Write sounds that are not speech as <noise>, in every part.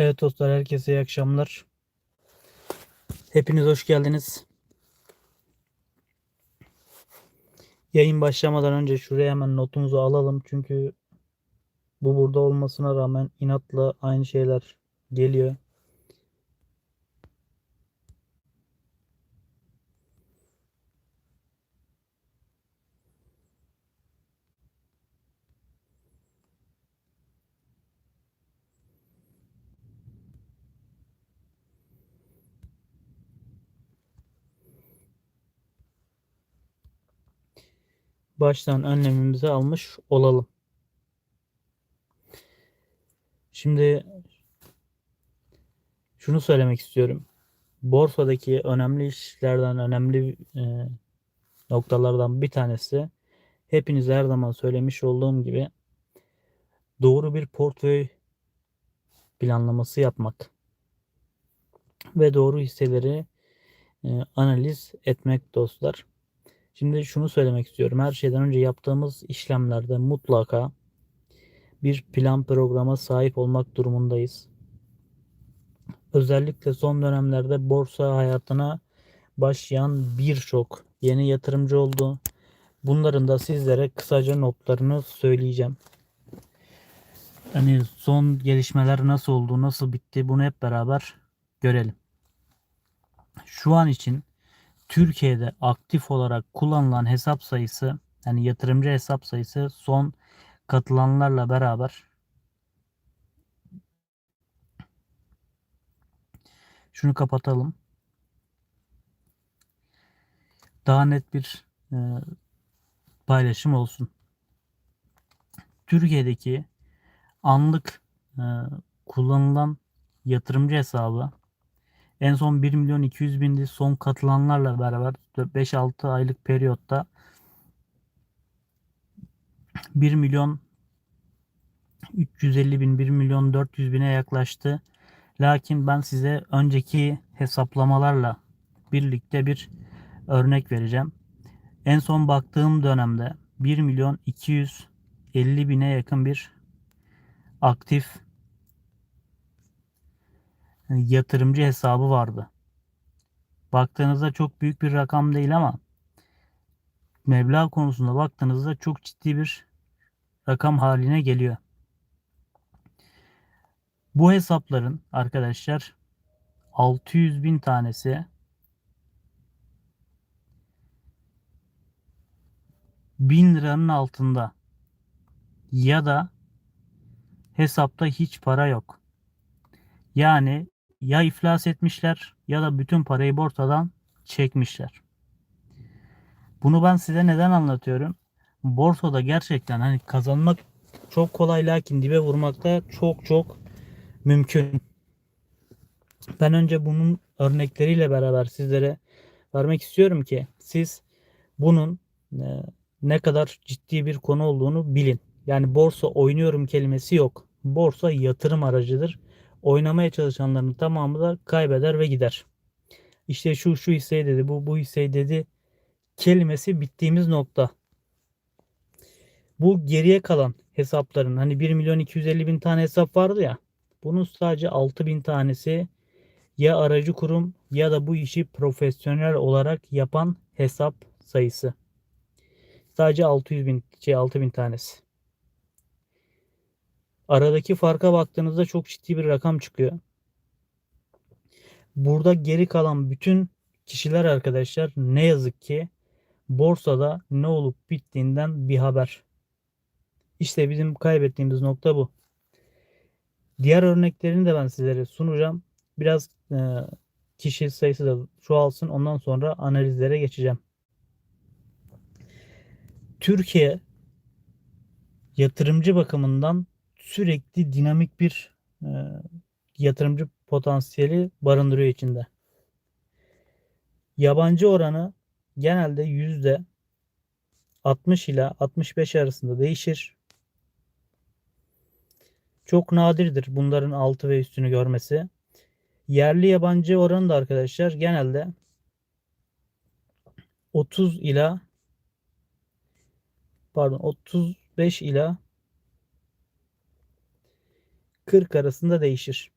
Evet dostlar herkese iyi akşamlar. Hepiniz hoş geldiniz. Yayın başlamadan önce şuraya hemen notumuzu alalım. Çünkü bu burada olmasına rağmen inatla aynı şeyler geliyor. Baştan önlemimizi almış olalım. Şimdi şunu söylemek istiyorum. Borsadaki önemli işlerden önemli e, noktalardan bir tanesi hepinize her zaman söylemiş olduğum gibi doğru bir portföy planlaması yapmak ve doğru hisseleri e, analiz etmek dostlar. Şimdi şunu söylemek istiyorum. Her şeyden önce yaptığımız işlemlerde mutlaka bir plan programa sahip olmak durumundayız. Özellikle son dönemlerde borsa hayatına başlayan birçok yeni yatırımcı oldu. Bunların da sizlere kısaca notlarını söyleyeceğim. Hani son gelişmeler nasıl oldu, nasıl bitti bunu hep beraber görelim. Şu an için Türkiye'de aktif olarak kullanılan hesap sayısı yani yatırımcı hesap sayısı son katılanlarla beraber şunu kapatalım. Daha net bir e, paylaşım olsun. Türkiye'deki anlık e, kullanılan yatırımcı hesabı en son 1 milyon 200 bindi. Son katılanlarla beraber 5-6 aylık periyotta 1 milyon 350 bin 1 milyon 400 bine yaklaştı. Lakin ben size önceki hesaplamalarla birlikte bir örnek vereceğim. En son baktığım dönemde 1 milyon 250 bine yakın bir aktif yatırımcı hesabı vardı. Baktığınızda çok büyük bir rakam değil ama meblağ konusunda baktığınızda çok ciddi bir rakam haline geliyor. Bu hesapların arkadaşlar 600 bin tanesi bin liranın altında ya da hesapta hiç para yok. Yani ya iflas etmişler ya da bütün parayı borsadan çekmişler. Bunu ben size neden anlatıyorum? Borsada gerçekten hani kazanmak çok kolay lakin dibe vurmakta çok çok mümkün. Ben önce bunun örnekleriyle beraber sizlere vermek istiyorum ki siz bunun e, ne kadar ciddi bir konu olduğunu bilin. Yani borsa oynuyorum kelimesi yok. Borsa yatırım aracıdır oynamaya çalışanların tamamı da kaybeder ve gider. İşte şu şu hisseyi dedi, bu bu hisseyi dedi kelimesi bittiğimiz nokta. Bu geriye kalan hesapların hani 1 milyon 250 bin tane hesap vardı ya bunun sadece 6 bin tanesi ya aracı kurum ya da bu işi profesyonel olarak yapan hesap sayısı. Sadece 600 bin şey 6 bin tanesi. Aradaki farka baktığınızda çok ciddi bir rakam çıkıyor. Burada geri kalan bütün kişiler arkadaşlar ne yazık ki borsada ne olup bittiğinden bir haber. İşte bizim kaybettiğimiz nokta bu. Diğer örneklerini de ben sizlere sunacağım. Biraz e, kişi sayısı da çoğalsın. Ondan sonra analizlere geçeceğim. Türkiye yatırımcı bakımından sürekli dinamik bir e, yatırımcı potansiyeli barındırıyor içinde. Yabancı oranı genelde yüzde 60 ila 65 arasında değişir. Çok nadirdir bunların altı ve üstünü görmesi. Yerli yabancı oranı da arkadaşlar genelde 30 ila pardon 35 ila 40 arasında değişir.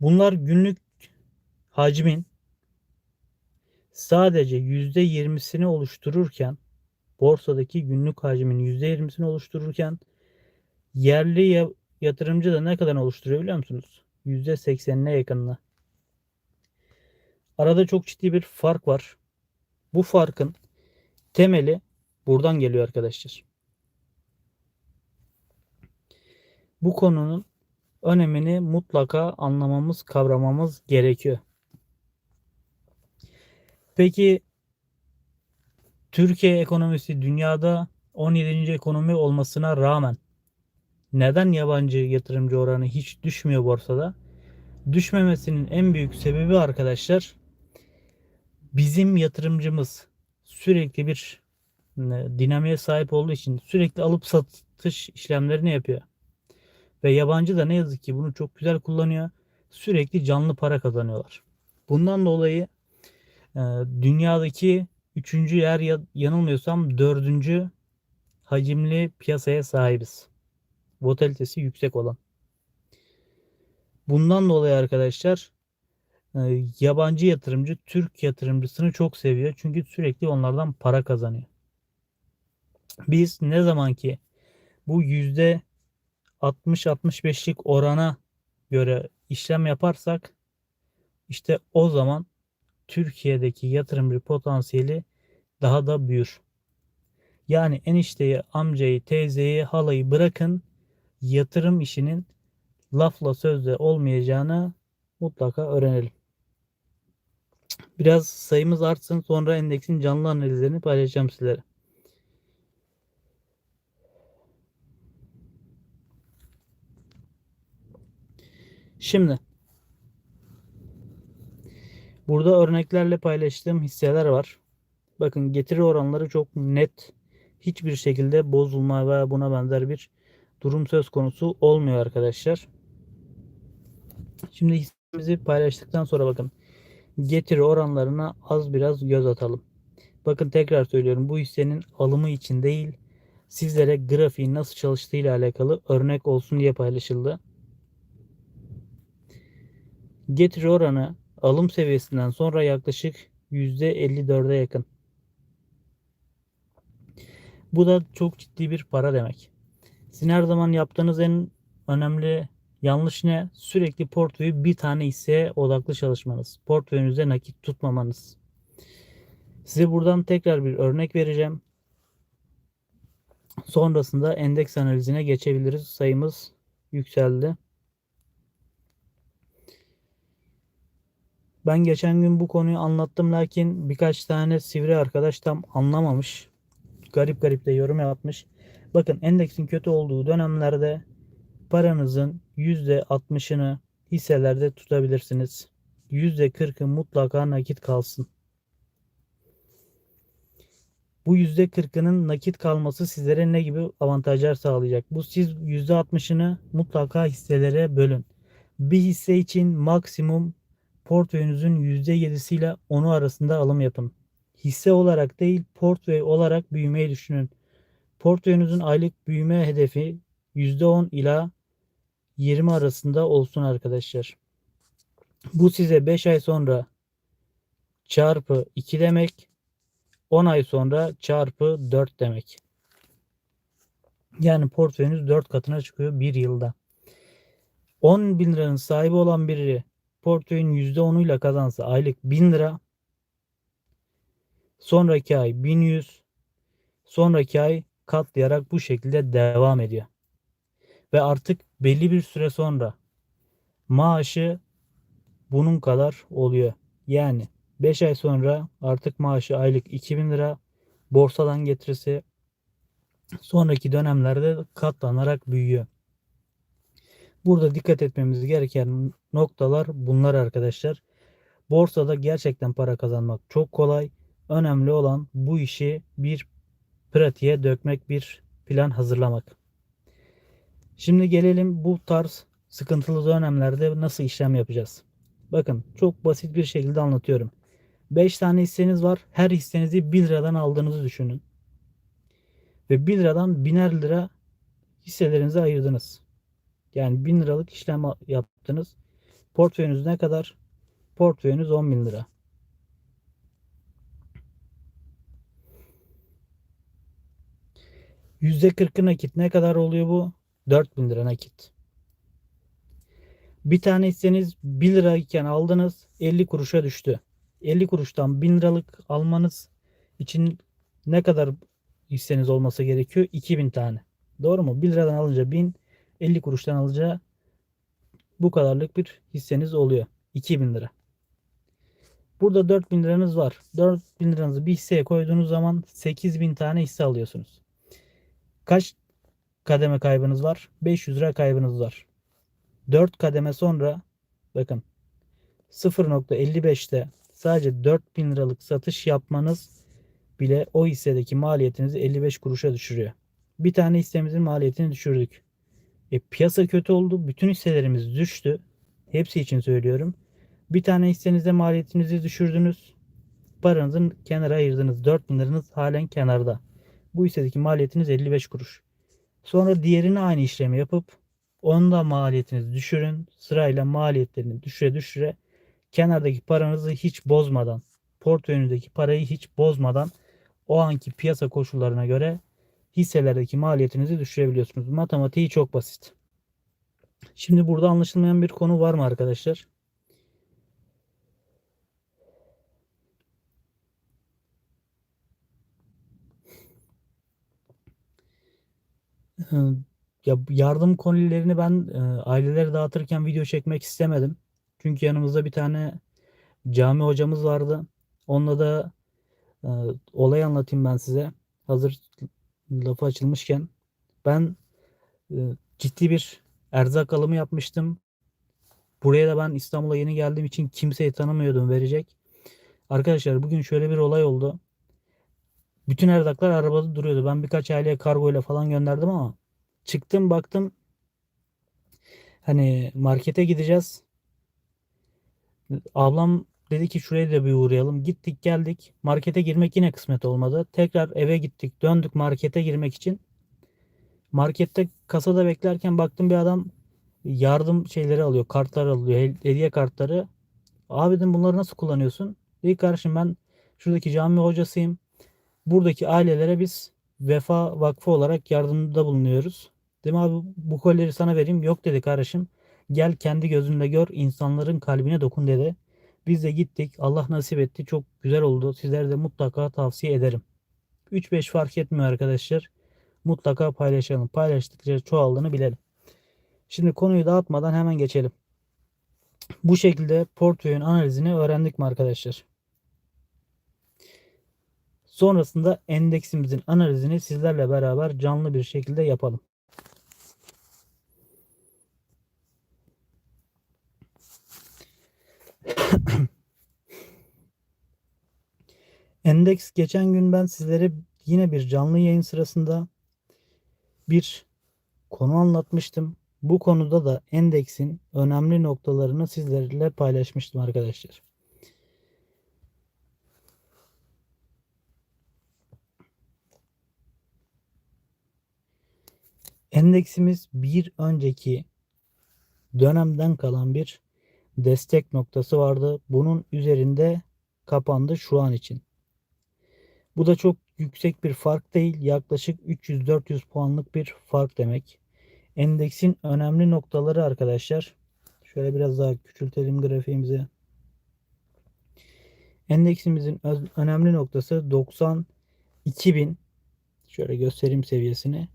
Bunlar günlük hacmin sadece %20'sini oluştururken borsadaki günlük hacmin %20'sini oluştururken yerli yatırımcı da ne kadar oluşturuyor biliyor musunuz? %80'ine yakınını. Arada çok ciddi bir fark var. Bu farkın temeli buradan geliyor arkadaşlar. Bu konunun önemini mutlaka anlamamız, kavramamız gerekiyor. Peki Türkiye ekonomisi dünyada 17. ekonomi olmasına rağmen neden yabancı yatırımcı oranı hiç düşmüyor borsada? Düşmemesinin en büyük sebebi arkadaşlar bizim yatırımcımız sürekli bir e, dinamiğe sahip olduğu için sürekli alıp satış işlemlerini yapıyor. Ve yabancı da ne yazık ki bunu çok güzel kullanıyor. Sürekli canlı para kazanıyorlar. Bundan dolayı e, dünyadaki üçüncü yer yanılmıyorsam dördüncü hacimli piyasaya sahibiz. Volatilitesi yüksek olan. Bundan dolayı arkadaşlar e, yabancı yatırımcı Türk yatırımcısını çok seviyor. Çünkü sürekli onlardan para kazanıyor. Biz ne zaman ki bu yüzde 60-65'lik orana göre işlem yaparsak işte o zaman Türkiye'deki yatırımcı potansiyeli daha da büyür. Yani enişteyi, amcayı, teyzeyi, halayı bırakın yatırım işinin lafla sözle olmayacağını mutlaka öğrenelim. Biraz sayımız artsın sonra endeksin canlı analizlerini paylaşacağım sizlere. Şimdi burada örneklerle paylaştığım hisseler var. Bakın getiri oranları çok net. Hiçbir şekilde bozulma veya buna benzer bir durum söz konusu olmuyor arkadaşlar. Şimdi hissemizi paylaştıktan sonra bakın getiri oranlarına az biraz göz atalım. Bakın tekrar söylüyorum bu hissenin alımı için değil sizlere grafiğin nasıl çalıştığı ile alakalı örnek olsun diye paylaşıldı. Getiri oranı alım seviyesinden sonra yaklaşık %54'e yakın. Bu da çok ciddi bir para demek. Sizin her zaman yaptığınız en önemli yanlış ne? Sürekli portföyü bir tane hisseye odaklı çalışmanız. Portföyünüzde nakit tutmamanız. Size buradan tekrar bir örnek vereceğim. Sonrasında endeks analizine geçebiliriz. Sayımız yükseldi. Ben geçen gün bu konuyu anlattım lakin birkaç tane sivri arkadaş tam anlamamış. Garip garip de yorum yapmış. Bakın endeksin kötü olduğu dönemlerde paranızın %60'ını hisselerde tutabilirsiniz. %40'ı mutlaka nakit kalsın. Bu %40'ının nakit kalması sizlere ne gibi avantajlar sağlayacak? Bu siz %60'ını mutlaka hisselere bölün. Bir hisse için maksimum portföyünüzün %7'si ile 10'u arasında alım yapın. Hisse olarak değil portföy olarak büyümeyi düşünün. Portföyünüzün aylık büyüme hedefi %10 ila 20 arasında olsun arkadaşlar. Bu size 5 ay sonra çarpı 2 demek. 10 ay sonra çarpı 4 demek. Yani portföyünüz 4 katına çıkıyor bir yılda. 10 bin liranın sahibi olan biri portföyün %10'uyla kazansa aylık 1000 lira. Sonraki ay 1100. Sonraki ay katlayarak bu şekilde devam ediyor. Ve artık belli bir süre sonra maaşı bunun kadar oluyor. Yani 5 ay sonra artık maaşı aylık 2000 lira borsadan getirisi sonraki dönemlerde katlanarak büyüyor. Burada dikkat etmemiz gereken noktalar bunlar arkadaşlar. Borsada gerçekten para kazanmak çok kolay. Önemli olan bu işi bir pratiğe dökmek, bir plan hazırlamak. Şimdi gelelim bu tarz sıkıntılı dönemlerde nasıl işlem yapacağız. Bakın çok basit bir şekilde anlatıyorum. 5 tane hisseniz var. Her hissenizi 1 liradan aldığınızı düşünün. Ve 1 liradan biner lira hisselerinizi ayırdınız. Yani 1000 liralık işlem yaptınız. Portföyünüz ne kadar? Portföyünüz 10 bin lira. %40'ı nakit ne kadar oluyor bu? 4000 lira nakit. Bir tane hisseniz 1 lirayken aldınız 50 kuruşa düştü. 50 kuruştan 1000 liralık almanız için ne kadar hisseniz olması gerekiyor? 2000 tane. Doğru mu? 1 liradan alınca 1000, 50 kuruştan alınca bu kadarlık bir hisseniz oluyor. 2000 lira. Burada 4000 liranız var. 4000 liranızı bir hisseye koyduğunuz zaman 8000 tane hisse alıyorsunuz. Kaç kademe kaybınız var? 500 lira kaybınız var. 4 kademe sonra bakın 0.55'te sadece 4000 liralık satış yapmanız bile o hissedeki maliyetinizi 55 kuruşa düşürüyor. Bir tane hissemizin maliyetini düşürdük. E, piyasa kötü oldu. Bütün hisselerimiz düştü. Hepsi için söylüyorum. Bir tane hissenizde maliyetinizi düşürdünüz. Paranızı kenara ayırdınız. 4000 liranız halen kenarda. Bu hissedeki maliyetiniz 55 kuruş. Sonra diğerini aynı işlemi yapıp onda maliyetinizi düşürün. Sırayla maliyetlerini düşüre düşüre kenardaki paranızı hiç bozmadan, portföyünüzdeki parayı hiç bozmadan o anki piyasa koşullarına göre hisselerdeki maliyetinizi düşürebiliyorsunuz. Matematiği çok basit. Şimdi burada anlaşılmayan bir konu var mı arkadaşlar? Ya yardım kolilerini ben e, ailelere dağıtırken video çekmek istemedim. Çünkü yanımızda bir tane cami hocamız vardı. Onunla da e, olay anlatayım ben size. Hazır lafı açılmışken. Ben e, ciddi bir erzak alımı yapmıştım. Buraya da ben İstanbul'a yeni geldiğim için kimseyi tanımıyordum verecek. Arkadaşlar bugün şöyle bir olay oldu. Bütün erzaklar arabada duruyordu. Ben birkaç aileye kargo falan gönderdim ama çıktım baktım hani markete gideceğiz. Ablam dedi ki şuraya da bir uğrayalım. Gittik geldik. Markete girmek yine kısmet olmadı. Tekrar eve gittik. Döndük markete girmek için. Markette kasada beklerken baktım bir adam yardım şeyleri alıyor. Kartlar alıyor. Hediye kartları. Abi dedim bunları nasıl kullanıyorsun? Dedi kardeşim ben şuradaki cami hocasıyım. Buradaki ailelere biz Vefa Vakfı olarak yardımda bulunuyoruz. Dedim abi bu kolleri sana vereyim. Yok dedi kardeşim. Gel kendi gözünle gör insanların kalbine dokun dedi. Biz de gittik. Allah nasip etti. Çok güzel oldu. Sizlere de mutlaka tavsiye ederim. 3-5 fark etmiyor arkadaşlar. Mutlaka paylaşalım. Paylaştıkça çoğaldığını bilelim. Şimdi konuyu dağıtmadan hemen geçelim. Bu şekilde portföyün analizini öğrendik mi arkadaşlar? Sonrasında endeksimizin analizini sizlerle beraber canlı bir şekilde yapalım. <coughs> Endeks geçen gün ben sizlere yine bir canlı yayın sırasında bir konu anlatmıştım. Bu konuda da endeksin önemli noktalarını sizlerle paylaşmıştım arkadaşlar. Endeksimiz bir önceki dönemden kalan bir destek noktası vardı. Bunun üzerinde kapandı şu an için. Bu da çok yüksek bir fark değil. Yaklaşık 300-400 puanlık bir fark demek. Endeksin önemli noktaları arkadaşlar. Şöyle biraz daha küçültelim grafiğimizi. Endeksimizin önemli noktası 92.000. Şöyle göstereyim seviyesini.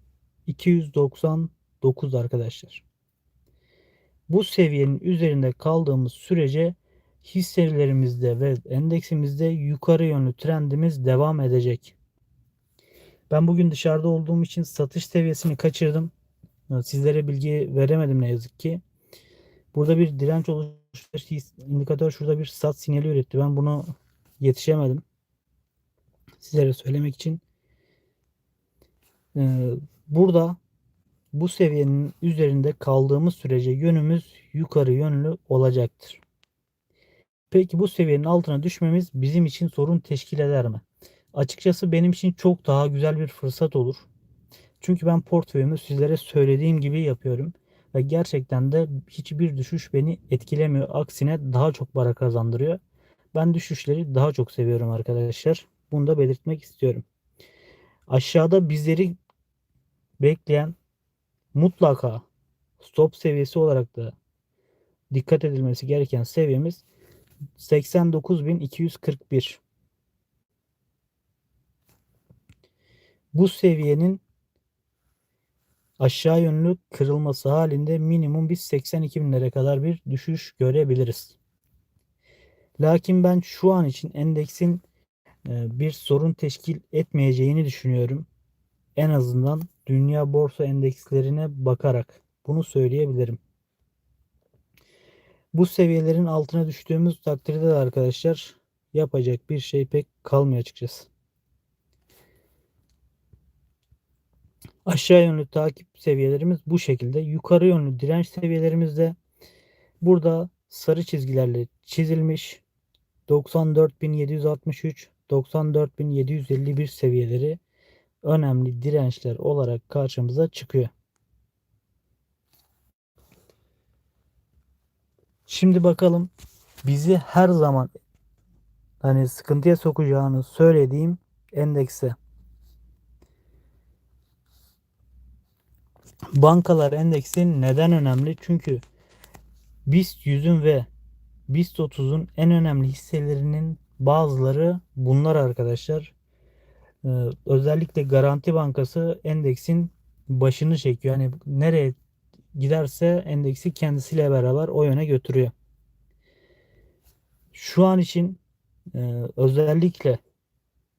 299 arkadaşlar. Bu seviyenin üzerinde kaldığımız sürece hisselerimizde ve endeksimizde yukarı yönlü trendimiz devam edecek. Ben bugün dışarıda olduğum için satış seviyesini kaçırdım. Sizlere bilgi veremedim ne yazık ki. Burada bir direnç oluştu. indikatör şurada bir sat sinyali üretti. Ben bunu yetişemedim. Sizlere söylemek için. Ee, burada bu seviyenin üzerinde kaldığımız sürece yönümüz yukarı yönlü olacaktır. Peki bu seviyenin altına düşmemiz bizim için sorun teşkil eder mi? Açıkçası benim için çok daha güzel bir fırsat olur. Çünkü ben portföyümü sizlere söylediğim gibi yapıyorum. Ve gerçekten de hiçbir düşüş beni etkilemiyor. Aksine daha çok para kazandırıyor. Ben düşüşleri daha çok seviyorum arkadaşlar. Bunu da belirtmek istiyorum. Aşağıda bizleri bekleyen mutlaka stop seviyesi olarak da dikkat edilmesi gereken seviyemiz 89.241. Bu seviyenin aşağı yönlü kırılması halinde minimum biz 82 binlere kadar bir düşüş görebiliriz. Lakin ben şu an için endeksin e, bir sorun teşkil etmeyeceğini düşünüyorum. En azından dünya borsa endekslerine bakarak bunu söyleyebilirim. Bu seviyelerin altına düştüğümüz takdirde de arkadaşlar yapacak bir şey pek kalmıyor açıkçası. Aşağı yönlü takip seviyelerimiz bu şekilde. Yukarı yönlü direnç seviyelerimiz de burada sarı çizgilerle çizilmiş 94.763 94.751 seviyeleri önemli dirençler olarak karşımıza çıkıyor. Şimdi bakalım bizi her zaman hani sıkıntıya sokacağını söylediğim endekse. Bankalar endeksi neden önemli? Çünkü BIST 100'ün ve BIST 30'un en önemli hisselerinin bazıları bunlar arkadaşlar. Ee, özellikle Garanti Bankası endeksin başını çekiyor. Yani nereye giderse endeksi kendisiyle beraber o yöne götürüyor. Şu an için e, özellikle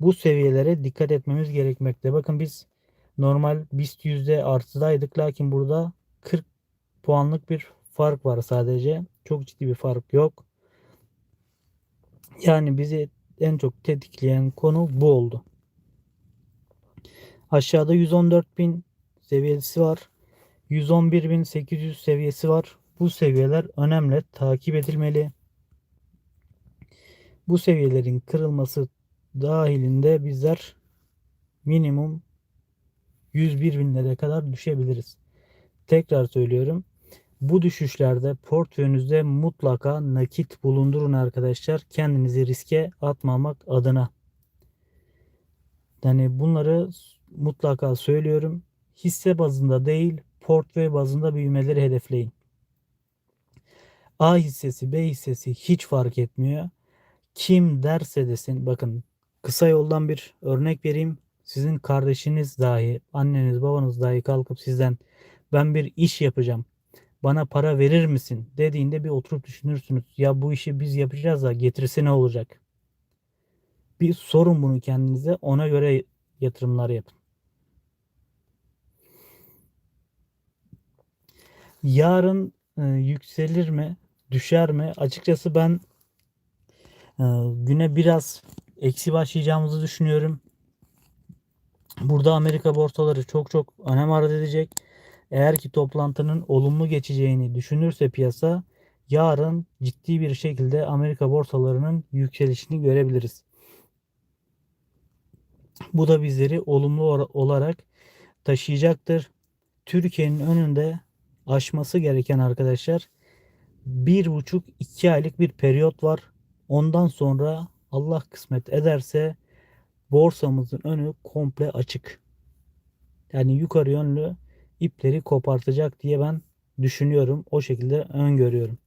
bu seviyelere dikkat etmemiz gerekmekte. Bakın biz normal BIST yüzde artıdaydık lakin burada 40 puanlık bir fark var sadece. Çok ciddi bir fark yok. Yani bizi en çok tetikleyen konu bu oldu. Aşağıda 114.000 seviyesi var. 111.800 seviyesi var. Bu seviyeler önemli, takip edilmeli. Bu seviyelerin kırılması dahilinde bizler minimum 101 binlere kadar düşebiliriz. Tekrar söylüyorum. Bu düşüşlerde portföyünüzde mutlaka nakit bulundurun arkadaşlar. Kendinizi riske atmamak adına. Yani bunları mutlaka söylüyorum. Hisse bazında değil, portföy bazında büyümeleri hedefleyin. A hissesi, B hissesi hiç fark etmiyor. Kim derse desin, bakın kısa yoldan bir örnek vereyim. Sizin kardeşiniz dahi, anneniz, babanız dahi kalkıp sizden ben bir iş yapacağım. Bana para verir misin dediğinde bir oturup düşünürsünüz. Ya bu işi biz yapacağız da getirisi ne olacak? Bir sorun bunu kendinize. Ona göre yatırımlar yapın. Yarın e, yükselir mi, düşer mi? Açıkçası ben e, güne biraz eksi başlayacağımızı düşünüyorum. Burada Amerika borsaları çok çok önem arz edecek. Eğer ki toplantının olumlu geçeceğini düşünürse piyasa yarın ciddi bir şekilde Amerika borsalarının yükselişini görebiliriz. Bu da bizleri olumlu olarak taşıyacaktır. Türkiye'nin önünde aşması gereken arkadaşlar bir buçuk iki aylık bir periyot var. Ondan sonra Allah kısmet ederse borsamızın önü komple açık. Yani yukarı yönlü ipleri kopartacak diye ben düşünüyorum. O şekilde öngörüyorum.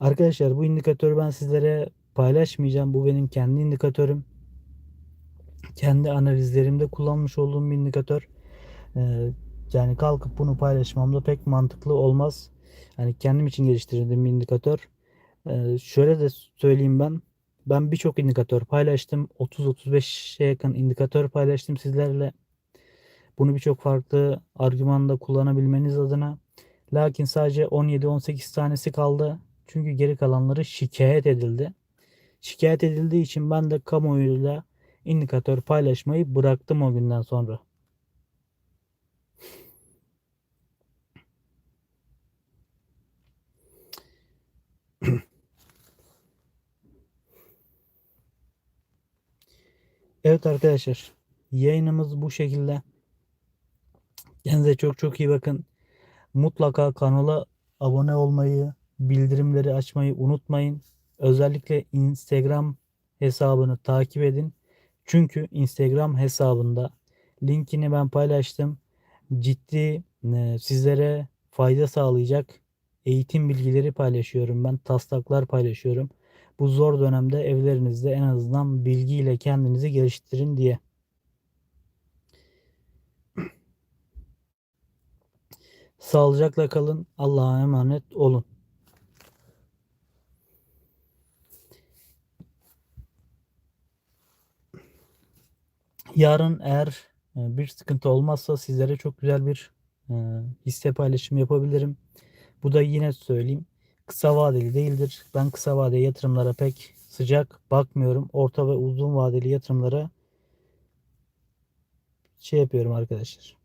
Arkadaşlar bu indikatörü ben sizlere paylaşmayacağım. Bu benim kendi indikatörüm. Kendi analizlerimde kullanmış olduğum bir indikatör. Ee, yani kalkıp bunu paylaşmam da pek mantıklı olmaz. Yani kendim için geliştirdiğim bir indikatör. Ee, şöyle de söyleyeyim ben. Ben birçok indikatör paylaştım. 30-35'e yakın indikatör paylaştım sizlerle. Bunu birçok farklı argümanda kullanabilmeniz adına. Lakin sadece 17-18 tanesi kaldı. Çünkü geri kalanları şikayet edildi. Şikayet edildiği için ben de kamuoyuyla indikatör paylaşmayı bıraktım o günden sonra. Evet arkadaşlar yayınımız bu şekilde. Kendinize çok çok iyi bakın. Mutlaka kanala abone olmayı, bildirimleri açmayı unutmayın. Özellikle Instagram hesabını takip edin. Çünkü Instagram hesabında linkini ben paylaştım. Ciddi e, sizlere fayda sağlayacak eğitim bilgileri paylaşıyorum ben. Taslaklar paylaşıyorum. Bu zor dönemde evlerinizde en azından bilgiyle kendinizi geliştirin diye. <clears throat> Sağlıcakla kalın. Allah'a emanet olun. Yarın eğer e, bir sıkıntı olmazsa sizlere çok güzel bir e, hisse paylaşımı yapabilirim. Bu da yine söyleyeyim kısa vadeli değildir. Ben kısa vadeli yatırımlara pek sıcak bakmıyorum. Orta ve uzun vadeli yatırımlara şey yapıyorum arkadaşlar.